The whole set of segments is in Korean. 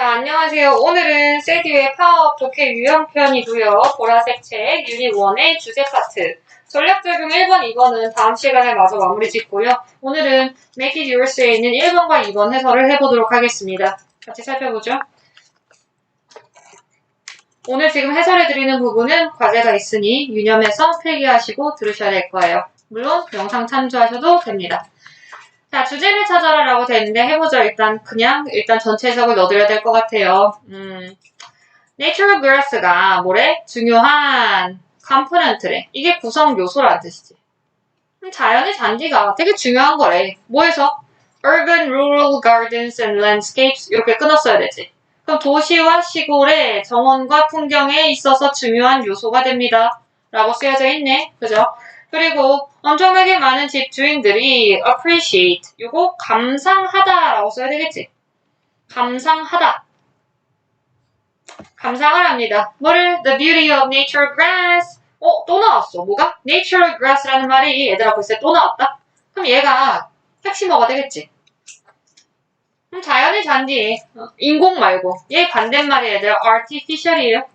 자, 안녕하세요. 오늘은 세디의 파워업 독해 유형편이고요. 보라색 책 유닛 1의 주제 파트. 전략 적용 1번, 2번은 다음 시간에 마저 마무리 짓고요. 오늘은 Make It Yours에 있는 1번과 2번 해설을 해보도록 하겠습니다. 같이 살펴보죠. 오늘 지금 해설해드리는 부분은 과제가 있으니 유념해서 필기하시고 들으셔야 될 거예요. 물론 영상 참조하셔도 됩니다. 자, 주제를 찾아라 라고 돼 있는데 해보죠. 일단, 그냥, 일단 전체 해석을 넣어드려야 될 것 같아요. 음, Natural Grass가 뭐래? 중요한 컴포넌트래. 이게 구성 요소라는 뜻이지. 음, 자연의 잔디가 되게 중요한 거래. 뭐해서? Urban, Rural Gardens and Landscapes 이렇게 끊었어야 되지. 그럼 도시와 시골의 정원과 풍경에 있어서 중요한 요소가 됩니다. 라고 쓰여져 있네. 그죠? 그리고 엄청나게 많은 집 주인들이 appreciate 요거 감상하다라고 써야 되겠지. 감상하다. 감상을 합니다. 뭐를? The beauty of nature grass. 어, 또 나왔어. 뭐가? natural grass라는 말이 얘들아 글쎄 또 나왔다. 그럼 얘가 핵심어가 되겠지. 그럼 자연의 잔디, 어, 인공 말고 얘 반대말이 얘들아 artificial이에요.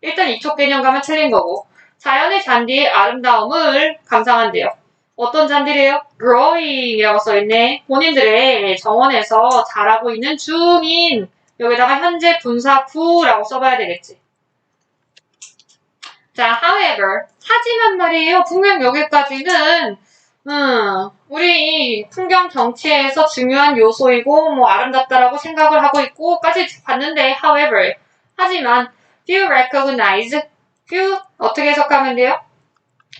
일단 이쪽 개념 가면 틀린 거고 자연의 잔디의 아름다움을 감상한대요. 어떤 잔디래요? growing이라고 써있네. 본인들의 정원에서 자라고 있는 중인 여기다가 현재 분사 후라고 써봐야 되겠지. 자, however, 하지만 말이에요. 분명 여기까지는 음, 우리 풍경 정치에서 중요한 요소이고 뭐 아름답다라고 생각을 하고 있고까지 봤는데 however, 하지만 few recognize few 어떻게 해석하면 돼요?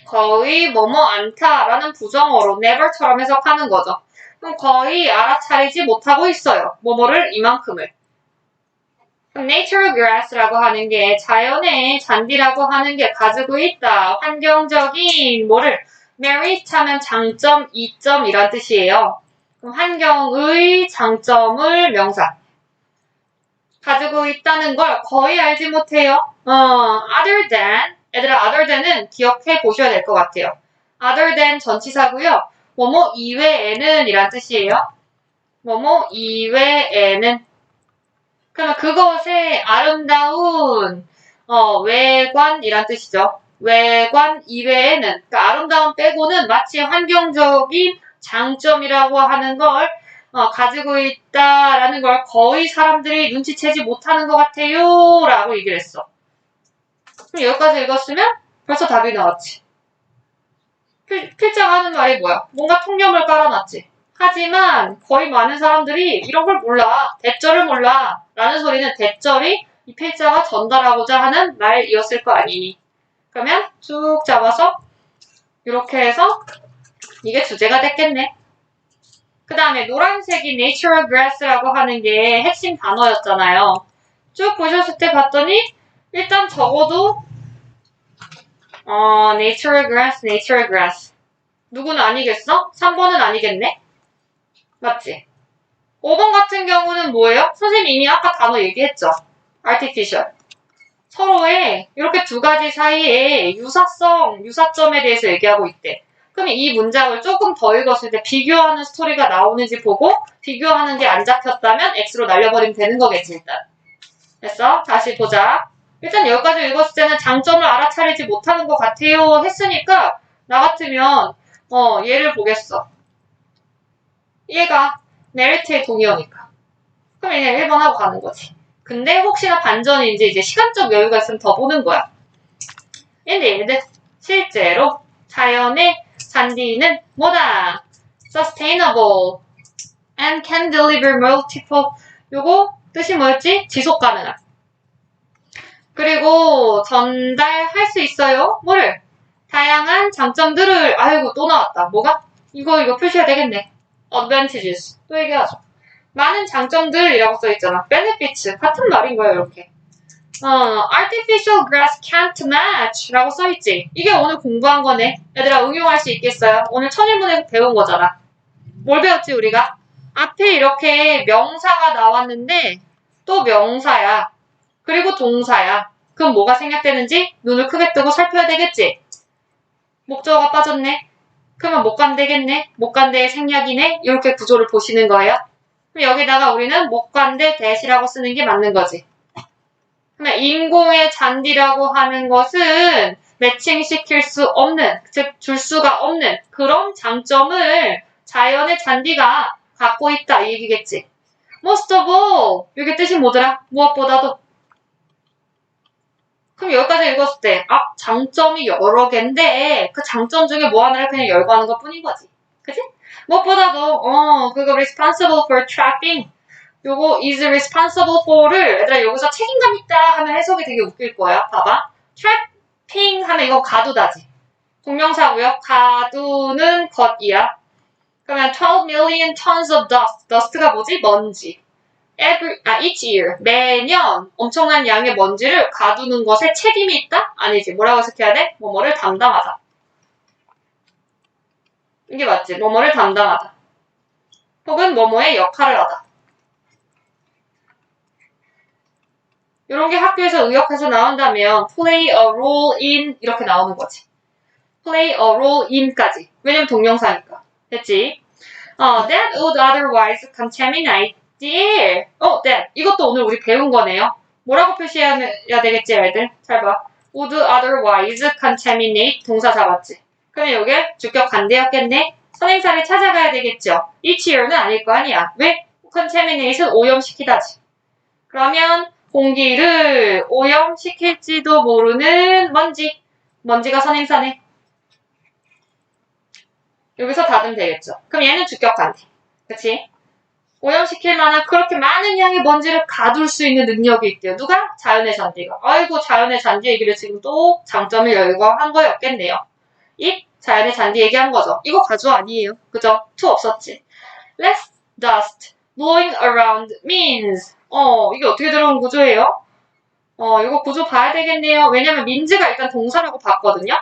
거의 뭐뭐 않다라는 부정어로 never처럼 해석하는 거죠. 그럼 거의 알아차리지 못하고 있어요. 뭐뭐를 이만큼을. natural grass라고 하는 게 자연의 잔디라고 하는 게 가지고 있다. 환경적인 뭐를 merit 하면 장점, 이점이란 뜻이에요. 그럼 환경의 장점을 명사. 가지고 있다는 걸 거의 알지 못해요. 어, other than. 얘들아, other than은 기억해 보셔야 될 것 같아요. other than 전치사고요. 뭐뭐 이외에는 이란 뜻이에요. 뭐뭐 이외에는. 그러면 그것의 아름다운 어, 외관이란 뜻이죠. 외관 이외에는 그러니까 아름다움 빼고는 마치 환경적인 장점이라고 하는 걸 어, 가지고 있다라는 걸 거의 사람들이 눈치채지 못하는 것 같아요. 라고 얘기를 했어. 그럼 여기까지 읽었으면 벌써 답이 나왔지. 필, 필자가 하는 말이 뭐야? 뭔가 통념을 깔아놨지. 하지만 거의 많은 사람들이 이런 걸 몰라. 대절을 몰라. 라는 소리는 대절이 이 필자가 전달하고자 하는 말이었을 거 아니니. 그러면 쭉 잡아서 이렇게 해서 이게 주제가 됐겠네. 그 다음에 노란색이 natural grass라고 하는 게 핵심 단어였잖아요. 쭉 보셨을 때 봤더니 일단 적어도 어, natural grass, natural grass. 누구는 아니겠어? 3번은 아니겠네? 맞지? 5번 같은 경우는 뭐예요? 선생님 이미 아까 단어 얘기했죠? artificial. 서로의 이렇게 두 가지 사이에 유사성, 유사점에 대해서 얘기하고 있대. 그럼 이 문장을 조금 더 읽었을 때 비교하는 스토리가 나오는지 보고 비교하는 게 안 잡혔다면 X로 날려버리면 되는 거겠지 일단. 됐어? 다시 보자. 일단 여기까지 읽었을 때는 장점을 알아차리지 못하는 것 같아요 했으니까 나 같으면 어 얘를 보겠어. 얘가 메리트의 동의어니까. 그럼 얘는 1번 하고 가는 거지. 근데 혹시나 반전인지 이제 시간적 여유가 있으면 더 보는 거야. indeed, 실제로 자연의 잔디는 뭐다? sustainable and can deliver multiple 요거 뜻이 뭐였지? 지속 가능한. 그리고 전달할 수 있어요. 뭐를? 다양한 장점들을 아이고 또 나왔다. 뭐가? 이거 이거 표시해야 되겠네. advantages 또 얘기하죠. 많은 장점들이라고 써있잖아. benefits 같은 말인 거예요 이렇게. 어, artificial grass can't match 라고 써있지. 이게 오늘 공부한 거네. 얘들아 응용할 수 있겠어요? 오늘 천일문에서 배운 거잖아. 뭘 배웠지 우리가? 앞에 이렇게 명사가 나왔는데 또 명사야. 그리고 동사야. 그럼 뭐가 생략되는지 눈을 크게 뜨고 살펴야 되겠지? 목적어가 빠졌네. 그러면 간 데의 생략이네. 이렇게 구조를 보시는 거예요. 그럼 여기다가 우리는 목관대 대시라고 쓰는 게 맞는 거지. 그러면 인공의 잔디라고 하는 것은 매칭시킬 수 없는, 즉, 줄 수가 없는 그런 장점을 자연의 잔디가 갖고 있다. 이 얘기겠지. Most of all. 이게 뜻이 뭐더라? 무엇보다도. 그럼 여기까지 읽었을 때, 아, 장점이 여러 개인데, 그 장점 중에 뭐 하나를 그냥 열거하는 것 뿐인 거지. 그치? 무엇보다도, 어, 그거 responsible for trapping. 요거 is responsible for를, 얘들아, 여기서 책임감 있다 하면 해석이 되게 웃길 거야. 봐봐. trapping 하면 이거 가두다지. 동명사고요. 가두는 것이야. 그러면 12 million tons of dust. dust가 뭐지? 먼지. every, 아, each year. 매년 엄청난 양의 먼지를 가두는 것에 책임이 있다? 아니지. 뭐라고 해석해야 돼? 뭐뭐를 담당하다. 이게 맞지. 뭐뭐를 담당하다. 혹은 뭐뭐의 역할을 하다. 이런 게 학교에서 의역해서 나온다면 play a role in 이렇게 나오는 거지. play a role in까지. 왜냐면 동명사니까. 됐지? 어, that would otherwise contaminate the air. 어, that. 이것도 오늘 우리 배운 거네요. 뭐라고 표시해야 되겠지, 애들? 잘 봐. would otherwise contaminate 동사 잡았지. 그러면 이게 주격 관대였겠네? 선행사를 찾아가야 되겠죠. each year는 아닐 거 아니야. 왜? contaminate은 오염시키다지. 그러면 공기를 오염시킬지도 모르는 먼지. 먼지가 선행사네. 여기서 닫으면 되겠죠. 그럼 얘는 주격 관대. 그치? 오염시킬 만한 그렇게 많은 양의 먼지를 가둘 수 있는 능력이 있대요. 누가? 자연의 잔디가. 아이고, 자연의 잔디 얘기를 지금 또 장점을 열거한 거였겠네요. 이 자연의 잔디 얘기한 거죠. 이거 가주 아니에요. 그죠? to 없었지. less dust blowing around means. 어, 이게 어떻게 들어온 구조예요? 어, 이거 구조 봐야 되겠네요. 왜냐면 민지가 일단 동사라고 봤거든요.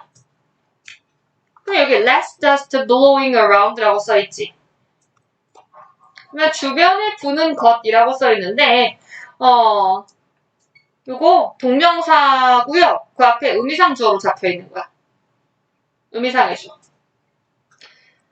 그럼 여기 less dust blowing around라고 써있지. 그러면 주변에 부는 것이라고 써있는데 어 요거 동명사고요. 그 앞에 의미상 주어로 잡혀있는 거야. 의미상의 주어.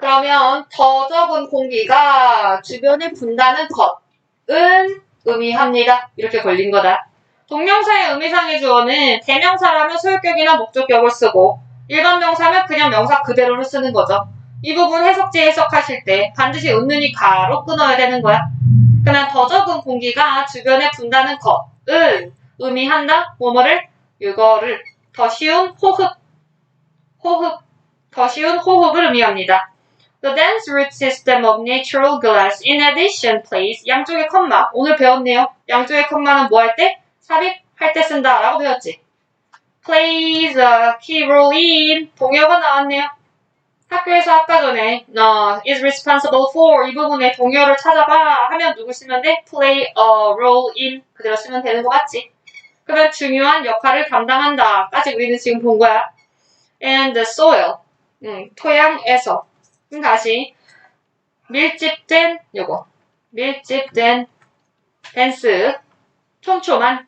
그러면 더 적은 공기가 주변에 분다는 것은 의미합니다. 이렇게 걸린 거다. 동명사의 의미상의 주어는 대명사라면 소유격이나 목적격을 쓰고 일반 명사면 그냥 명사 그대로를 쓰는 거죠. 이 부분 해석지 해석하실 때 반드시 은는이 가로 끊어야 되는 거야. 그러면 더 적은 공기가 주변에 분다는 것을 의미한다. 뭐뭐를 이거를 더 쉬운 호흡, 호흡, 더 쉬운 호흡을 의미합니다. The dense root system of natural glass in addition plays 양쪽의 컴마 오늘 배웠네요. 양쪽의 컴마는 뭐 할 때? 삽입할 때 쓴다 라고 배웠지. plays a key role in 동역가 나왔네요. 학교에서 아까 전에 어, is responsible for 이 부분에 동요를 찾아봐 하면 누구 쓰면 돼? play a role in 그대로 쓰면 되는 거 맞지? 그러면 중요한 역할을 담당한다까지 우리는 지금 본 거야. and the soil 음, 토양에서 그럼 다시 밀집된 요거 밀집된 댄스 촘촘한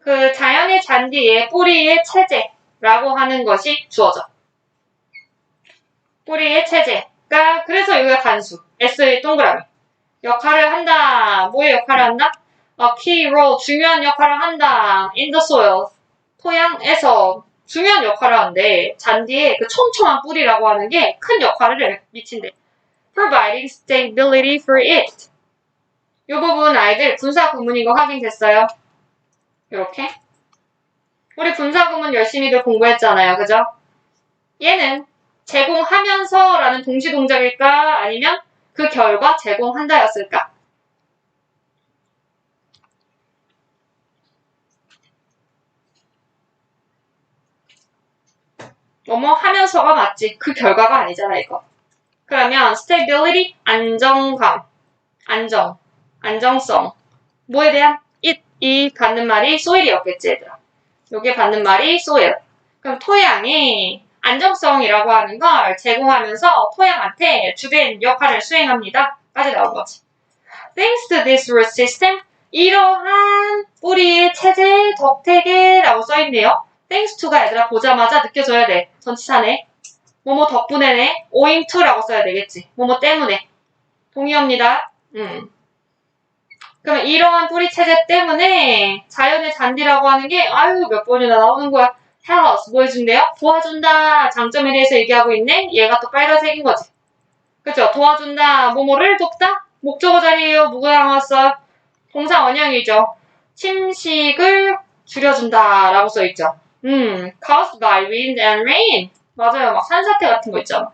그 자연의 잔디의 뿌리의 체제라고 하는 것이 주어져. 뿌리의 체제가 그래서 여기가 단수 S의 동그라미 역할을 한다. 뭐의 역할을 한다? 어, role 중요한 역할을 한다. in the soil 토양에서 중요한 역할을 하는데 잔디의 그 촘촘한 뿌리라고 하는 게 큰 역할을 미친대. providing stability for it. 이 부분 아이들 분사 구문인 거 확인됐어요? 이렇게 우리 분사 구문 열심히들 공부했잖아요. 그죠? 얘는 제공하면서라는 동시 동작일까? 아니면 그 결과 제공한다였을까? 뭐뭐 하면서가 맞지. 그 결과가 아니잖아, 이거. 그러면 stability, 안정감, 안정, 안정성. 뭐에 대한? it, 이 받는 말이 soil이었겠지, 얘들아. 요게 받는 말이 soil. 그럼 토양이 안정성이라고 하는 걸 제공하면서 토양한테 주된 역할을 수행합니다. 까지 나온 거지. Thanks to this root system, 이러한 뿌리의 체제 덕택에라고 써있네요. To가 얘들아 보자마자 느껴져야 돼. 전치사네. 뭐뭐 덕분에네. to라고 써야 되겠지. 뭐뭐 때문에. 동의합니다. 음. 그러면 이러한 뿌리 체제 때문에 자연의 잔디라고 하는 게 아유 몇 번이나 나오는 거야. help 뭐 해준대요? 도와준다. 장점에 대해서 얘기하고 있네. 얘가 또 빨간색인 거지. 그죠? 도와준다. 뭐뭐를 돕다. 목적어 자리에요. 누가 나왔어? 동사 원형이죠. 침식을 줄여준다 라고 써 있죠. 음, caused by wind and rain. 맞아요. 막 산사태 같은 거 있잖아.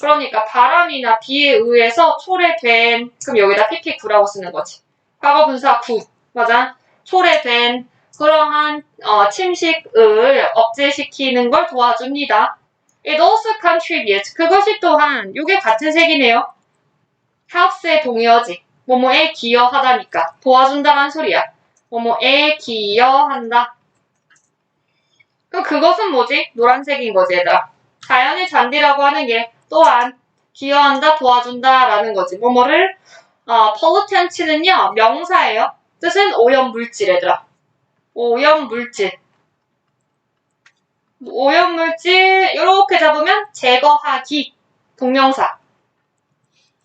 그러니까 바람이나 비에 의해서 초래된 그럼 여기다 pp9라고 쓰는 거지. 과거 분사 9. 맞아. 초래된 그러한 어, 침식을 억제시키는 걸 도와줍니다. It also contributes. 그것이 또한 이게 같은 색이네요. helps의 동의어지. 뭐뭐에 기여하다니까. 도와준다는 소리야. 뭐뭐에 기여한다. 그럼 그것은 뭐지? 노란색인 거지, 얘들아. 자연의 잔디라고 하는 게 또한 기여한다, 도와준다 라는 거지. 뭐뭐를 어, pollutants는요 명사예요. 뜻은 오염물질, 얘들아. 오염물질. 오염물질 이렇게 잡으면 제거하기 동명사.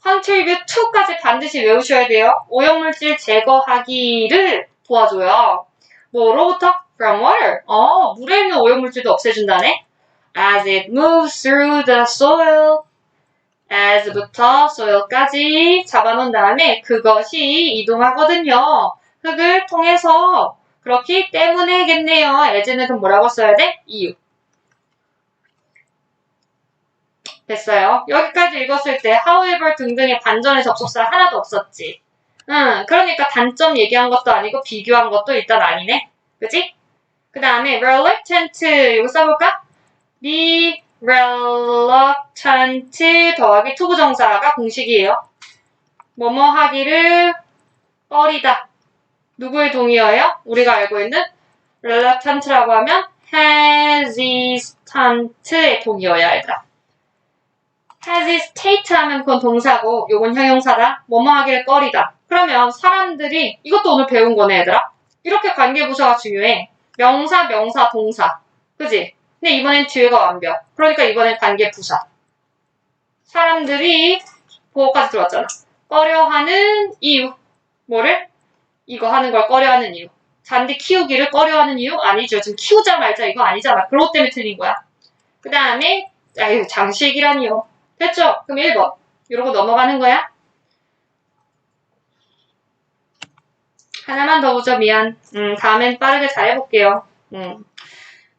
contribute to까지 반드시 외우셔야 돼요. 오염물질 제거하기를 도와줘요. 뭐로부터? From water. 어, 물에 있는 오염물질도 없애준다네. As it moves through the soil. as부터 soil까지 잡아놓은 다음에 그것이 이동하거든요. 흙을 통해서 그렇기 때문에겠네요. as는 그럼 뭐라고 써야 돼? 이유. 됐어요. 여기까지 읽었을 때 however 등등의 반전의 접속사 하나도 없었지. 응, 그러니까 단점 얘기한 것도 아니고 비교한 것도 일단 아니네. 그지? 그 다음에 reluctant 이거 써볼까? be reluctant 더하기 투부정사가 공식이에요. 뭐뭐 하기를 꺼리다. 누구의 동의어예요? 우리가 알고 있는 reluctant라고 하면 hesitant의 동의어야 얘들아. hesitate 하면 그건 동사고 요건 형용사다. 뭐뭐 하기를 꺼리다. 그러면 사람들이 이것도 오늘 배운 거네 얘들아. 이렇게 관계부사가 중요해. 명사, 명사, 동사. 그지? 근데 이번엔 뒤에가 완벽. 그러니까 이번엔 관계 부사. 사람들이 보호까지 들어왔잖아. 꺼려하는 이유. 뭐를? 이거 하는 걸 꺼려하는 이유. 잔디 키우기를 꺼려하는 이유? 아니죠. 지금 키우자 말자 이거 아니잖아. 그것 때문에 틀린 거야. 그 다음에 아유 장식이라니요. 됐죠? 그럼 1번. 이러고 넘어가는 거야. 하나만 더 보죠. 미안. 음, 다음엔 빠르게 잘 해볼게요. 음.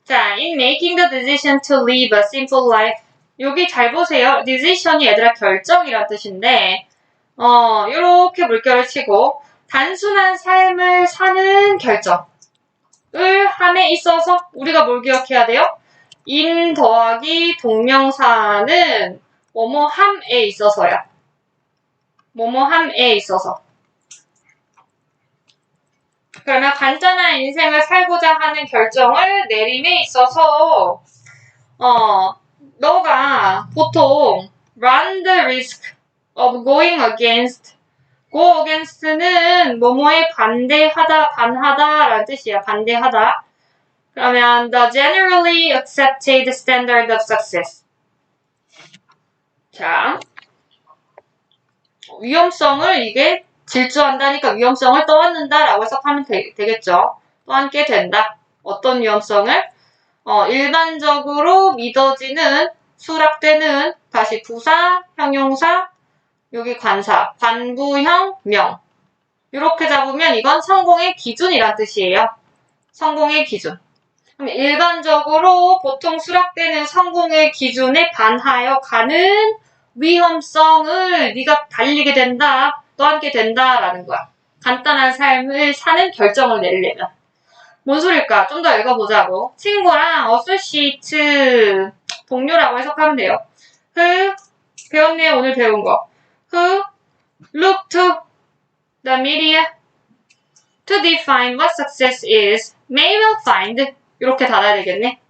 자, in making the decision to live a simple life. 여기 잘 보세요. decision이 얘들아 결정이란 뜻인데, 어, 요렇게 물결을 치고, 단순한 삶을 사는 결정을 함에 있어서 우리가 뭘 기억해야 돼요? in 더하기 동명사는 뭐뭐함에 있어서야. 뭐뭐함에 있어서. 그러면 간단한 인생을 살고자 하는 결정을 내림에 있어서 어 너가 보통 run the risk of going against go against는 뭐뭐에 반대하다 반하다라는 뜻이야 반대하다 그러면 the generally accepted standard of success 자 위험성을 이게 질주한다니까 위험성을 떠안는다 라고 해석하면 되, 겠죠 떠안게 된다. 어떤 위험성을? 어, 일반적으로 믿어지는 수락되는 다시 부사, 형용사, 여기 관사, 관부형, 명. 이렇게 잡으면 이건 성공의 기준이란 뜻이에요. 성공의 기준. 그럼 일반적으로 보통 수락되는 성공의 기준에 반하여 가는 위험성을 네가 달리게 된다. 떠안게 된다라는 거야. 간단한 삶을 사는 결정을 내리려면. 뭔 소릴까? 좀 더 읽어보자고. 친구랑 어소시트 동료라고 해석하면 돼요. who 배웠네요. 오늘 배운 거. who look to the media to define what success is may well find 이렇게 달아야 되겠네.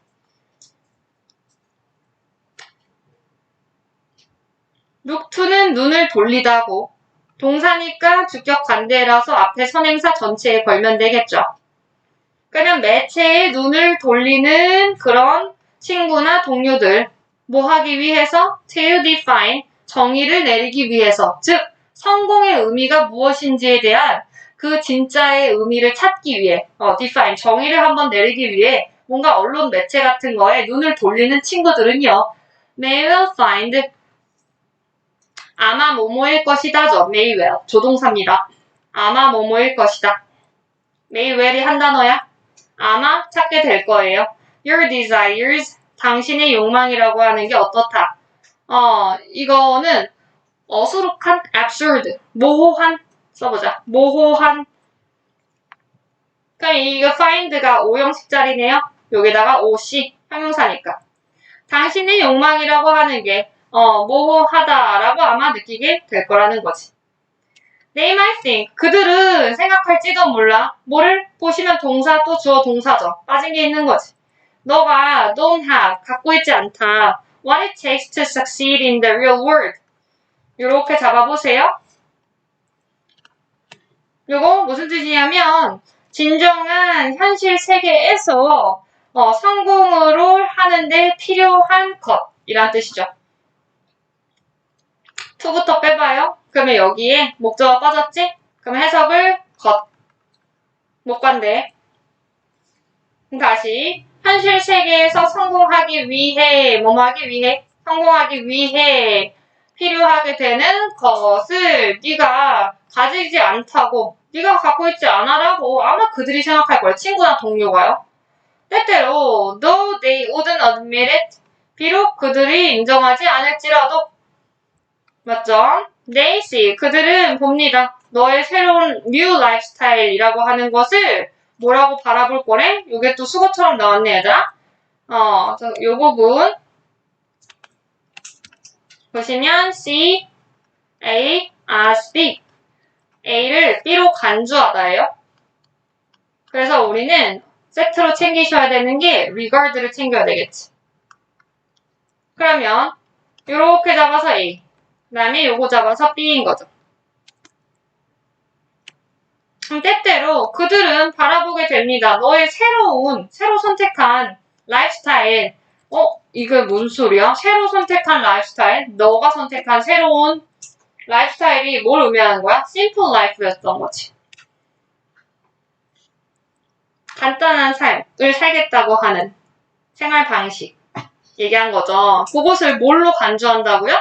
look to는 눈을 돌리다고 동사니까 주격 관대라서 앞에 선행사 전체에 걸면 되겠죠. 그러면 매체에 눈을 돌리는 그런 친구나 동료들 뭐 하기 위해서 to define 정의를 내리기 위해서 즉 성공의 의미가 무엇인지에 대한 그 진짜의 의미를 찾기 위해, 어, define, 정의를 한번 내리기 위해 뭔가 언론 매체 같은 거에 눈을 돌리는 친구들은요, may will find 아마 뭐뭐일 것이다죠. well. 조동사입니다. 아마 뭐뭐일 것이다. well이 한 단어야. 아마 찾게 될 거예요. Your desires, 당신의 욕망이라고 하는 게 어떻다. 어, 이거는 어수룩한, absurd, 모호한, 써보자. 모호한. 그럼 이거 find가 5형식짜리네요. 여기다가 OC, 형용사니까. 당신의 욕망이라고 하는 게 어, 모호하다라고 아마 느끼게 될 거라는 거지. They might think. 그들은 생각할지도 몰라. 뭐를 보시면 동사 또 주어 동사죠. 빠진 게 있는 거지. 너가 don't have, 갖고 있지 않다. What it takes to succeed in the real world. 이렇게 잡아보세요. 요거 무슨 뜻이냐면 진정한 현실 세계에서 어, 성공으로 하는데 필요한 것이란 뜻이죠. To부터 빼봐요. 그러면 여기에 목적어 빠졌지? 그럼 해석을 것. 못 관대. 다시 현실 세계에서 성공하기 위해 뭐뭐 하기 위해 성공하기 위해 필요하게 되는 것을 네가 가지지 않다고 네가 갖고 있지 않아라고 아마 그들이 생각할 거야. 친구나 동료가요. 때때로 though they wouldn't admit it 비록 그들이 인정하지 않을지라도 맞죠? See 그들은 봅니다. 너의 새로운 new lifestyle이라고 하는 것을 뭐라고 바라볼 거래? 요게 또 수거처럼 나왔네 얘들아. 어, 저, 요 부분 보시면 C, A, as B A를 B로 간주하다예요. 그래서 우리는 세트로 챙기셔야 되는 게 regard를 챙겨야 되겠지. 그러면 이렇게 잡아서 A 그 다음에 요거 잡아서 B인 거죠. 음, 때때로 그들은 바라보게 됩니다. 너의 새로운, 새로 선택한 라이프스타일. 어? 이게 무슨 소리야? 새로 선택한 라이프스타일? 너가 선택한 새로운 라이프스타일이 뭘 의미하는 거야? 심플 라이프였던 거지. 간단한 삶을 살겠다고 하는 생활 방식 얘기한 거죠. 그것을 뭘로 간주한다고요?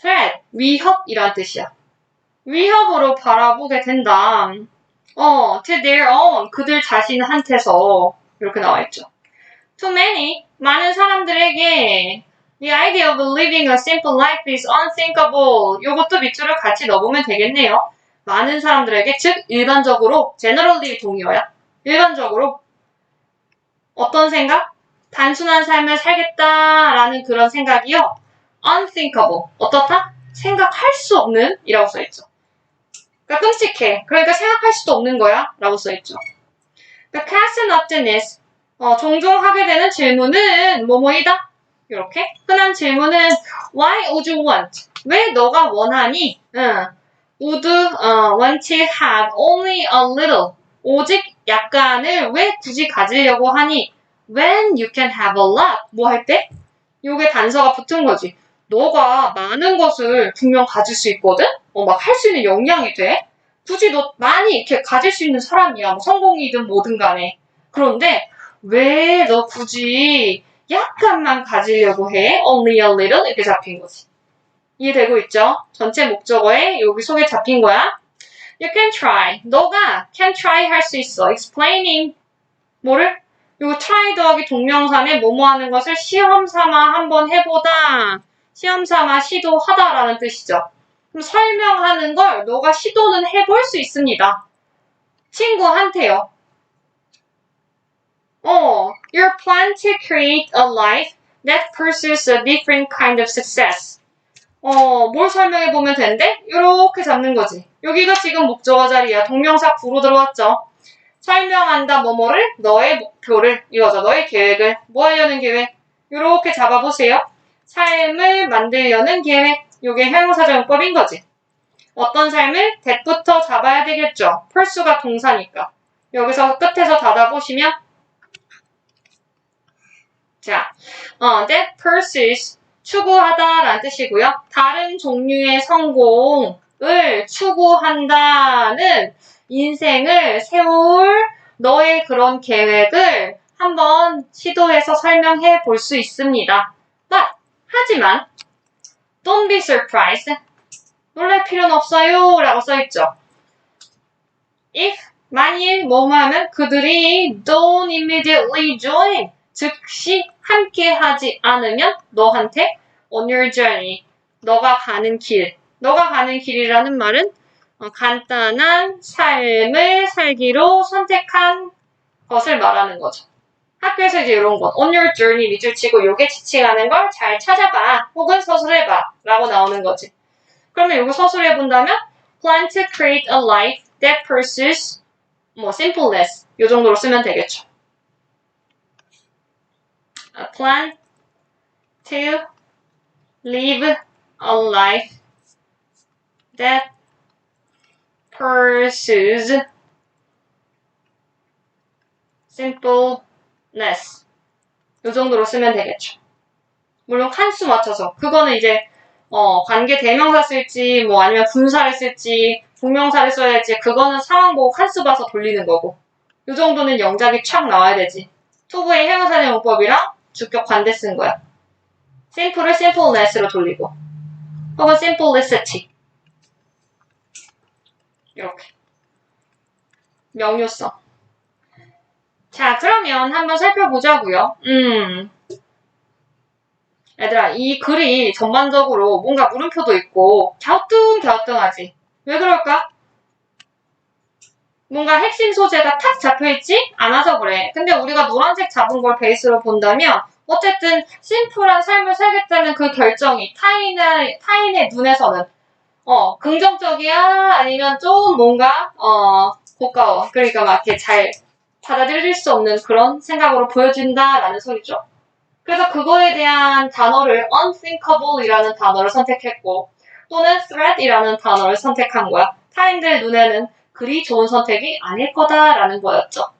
Threat, 위협이란 뜻이야. 위협으로 바라보게 된다. 어, to their own, 그들 자신한테서 이렇게 나와 있죠. Too many, 많은 사람들에게 The idea of living a simple life is unthinkable. 요것도 밑줄을 같이 넣어보면 되겠네요. 많은 사람들에게, 즉 일반적으로, generally 동의어야. 일반적으로 어떤 생각? 단순한 삶을 살겠다라는 그런 생각이요. Unthinkable. 어떻다? 생각할 수 없는 이라고 써있죠. 그러니까 끔찍해. 그러니까 생각할 수도 없는 거야 라고 써있죠. The question often is 어, 종종 하게 되는 질문은 뭐뭐이다? 이렇게 흔한 질문은 Why would you want? 왜 너가 원하니? 응. Would 어, want to have only a little 오직 약간을 왜 굳이 가지려고 하니? When you can have a lot 뭐 할 때? 요게 단서가 붙은 거지. 너가 많은 것을 분명 가질 수 있거든? 어, 막 할 수 있는 역량이 돼? 굳이 너 많이 이렇게 가질 수 있는 사람이야. 뭐 성공이든 뭐든 간에. 그런데 왜 너 굳이 약간만 가지려고 해? Only a little? 이렇게 잡힌 거지. 이해되고 있죠? 전체 목적어에 여기 속에 잡힌 거야. You can try. 너가 can try 할 수 있어. explaining. 뭐를? 요거 try 더하기 동명사에 뭐뭐 하는 것을 시험 삼아 한번 해보다. 시험 삼아 시도하다라는 뜻이죠. 그럼 설명하는 걸 너가 시도는 해볼 수 있습니다. 친구한테요. 어, your plan to create a life that pursues a different kind of success. 어, 뭘 설명해 보면 되는데? 이렇게 잡는 거지. 여기가 지금 목적어 자리야. 동명사 구로 들어왔죠. 설명한다 뭐뭐를 너의 목표를 이거죠. 너의 계획을 뭐 하려는 계획? 이렇게 잡아보세요. 삶을 만들려는 계획. 요게 형용사정법인 거지. 어떤 삶을 that부터 잡아야 되겠죠. pursue가 동사니까. 여기서 끝에서 닫아보시면 자, 어, that pursues 추구하다라는 뜻이고요. 다른 종류의 성공, 을 추구한다는 인생을 세울 너의 그런 계획을 한번 시도해서 설명해 볼 수 있습니다. 하지만 Don't be surprised. 놀랄 필요는 없어요. 라고 써있죠. If, 만일 뭐뭐 하면 그들이 don't immediately join. 즉시 함께 하지 않으면 너한테 on your journey. 너가 가는 길. 너가 가는 길이라는 말은 어, 간단한 삶을 살기로 선택한 것을 말하는 거죠. 학교에서 이제 이런 거, on your journey 밑줄 치고 요게 지칭하는 걸 잘 찾아봐. 혹은 서술해봐. 라고 나오는 거지. 그러면 요거 서술해 본다면 plan to create a life that pursues 뭐 simpleness 요 정도로 쓰면 되겠죠. A plan to live a life that pursues simpleness. 요 정도로 쓰면 되겠죠. 물론 칸수 맞춰서. 그거는 이제, 어, 관계 대명사 쓸지, 뭐 아니면 분사를 쓸지, 동명사를 써야 할지, 그거는 상황 보고 칸수 봐서 돌리는 거고. 요 정도는 영작이 촥 나와야 되지. 투부의 형용사의 용법이랑 주격 관대 쓴 거야. simple을 simpleness로 돌리고. 혹은 simplicity. 이렇게. 명료성. 자, 그러면 한번 살펴보자고요. 음. 얘들아, 이 글이 전반적으로 뭔가 물음표도 있고 갸우뚱갸우뚱하지. 왜 그럴까? 뭔가 핵심 소재가 탁 잡혀있지 않아서 그래. 근데 우리가 노란색 잡은 걸 베이스로 본다면 어쨌든 심플한 삶을 살겠다는 그 결정이 타인의, 타인의 눈에서는 어, 긍정적이야? 아니면 좀 뭔가, 어, 고가워. 그러니까 막 이렇게 잘 받아들일 수 없는 그런 생각으로 보여진다라는 소리죠. 그래서 그거에 대한 단어를 unthinkable이라는 단어를 선택했고, 또는 threat이라는 단어를 선택한 거야. 타인들 눈에는 그리 좋은 선택이 아닐 거다라는 거였죠.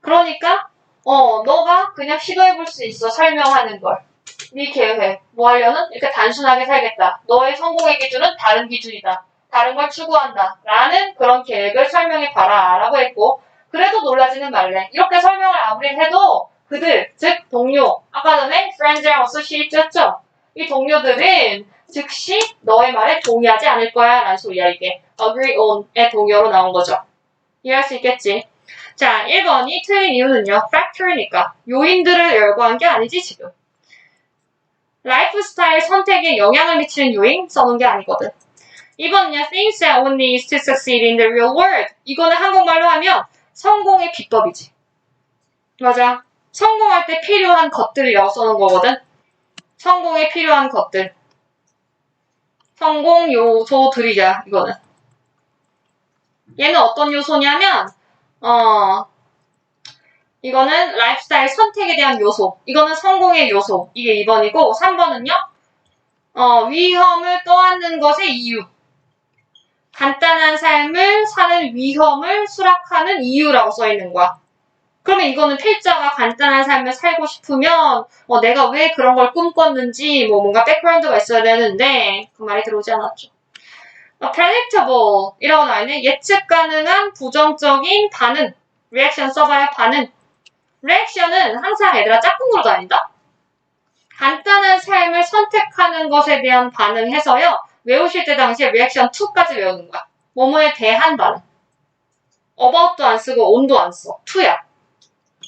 그러니까, 어, 너가 그냥 시도해볼 수 있어, 설명하는 걸. 네 계획, 뭐 하려는? 이렇게 단순하게 살겠다. 너의 성공의 기준은 다른 기준이다. 다른 걸 추구한다. 라는 그런 계획을 설명해 봐라. 라고 했고, 그래도 놀라지는 말래. 이렇게 설명을 아무리 해도 그들, 즉 동료, 아까 전에 friends랑 associate였죠? 이 동료들은 즉시 너의 말에 동의하지 않을 거야. 라는 소리야, 이게. agree on의 동의어로 나온 거죠. 이해할 수 있겠지? 자, 1번이 틀린 이유는요. factor니까. 요인들을 열거한 게 아니지, 지금. 스타일 선택에 영향을 미치는 요인 써놓은 게 아니거든. 2번은요. things that one needs to succeed in the real world. 이거는 한국말로 하면 성공의 비법이지. 맞아. 성공할 때 필요한 것들이라고 써놓은 거거든. 성공에 필요한 것들. 성공 요소들이자, 이거는. 얘는 어떤 요소냐면, 어, 이거는 라이프스타일 선택에 대한 요소. 이거는 성공의 요소. 이게 2번이고, 3번은요, 어, 위험을 떠안는 것의 이유. 간단한 삶을 사는 위험을 수락하는 이유라고 써 있는 거야. 그러면 이거는 필자가 간단한 삶을 살고 싶으면 어, 내가 왜 그런 걸 꿈꿨는지 뭐 뭔가 백그라운드가 있어야 되는데 그 말이 들어오지 않았죠. 어, predictable 이라고 나와있네. 예측 가능한 부정적인 반응. reaction 써봐야 반응. reaction은 항상 얘들아 짝꿍으로 다닌다. 간단한 삶을 선택하는 것에 대한 반응해서요. 외우실 때 당시에 reaction 2까지 외우는 거야. 뭐뭐에 대한 반응. about도 안 쓰고 on도 안 써. 2야.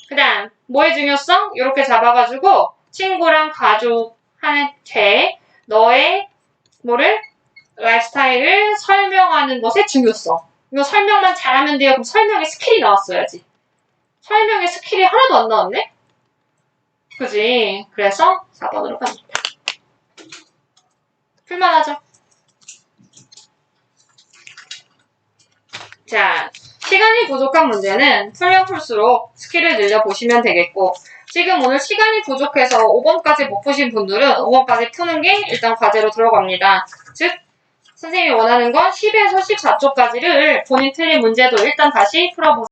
그 다음, 뭐의 중요성? 이렇게 잡아가지고, 친구랑 가족한테 너의, 뭐를? 라이프스타일을 설명하는 것의 중요성. 이거 설명만 잘하면 돼요. 그럼 설명의 스킬이 나왔어야지. 설명의 스킬이 하나도 안 나왔네? 그지? 그래서 4번으로 갑니다. 풀만하죠? 자, 시간이 부족한 문제는 풀면 풀수록 스킬을 늘려보시면 되겠고 지금 오늘 시간이 부족해서 5번까지 못 푸신 분들은 5번까지 푸는 게 일단 과제로 들어갑니다. 즉 선생님이 원하는 건 10에서 14쪽까지를 본인 틀린 문제도 일단 다시 풀어보세요.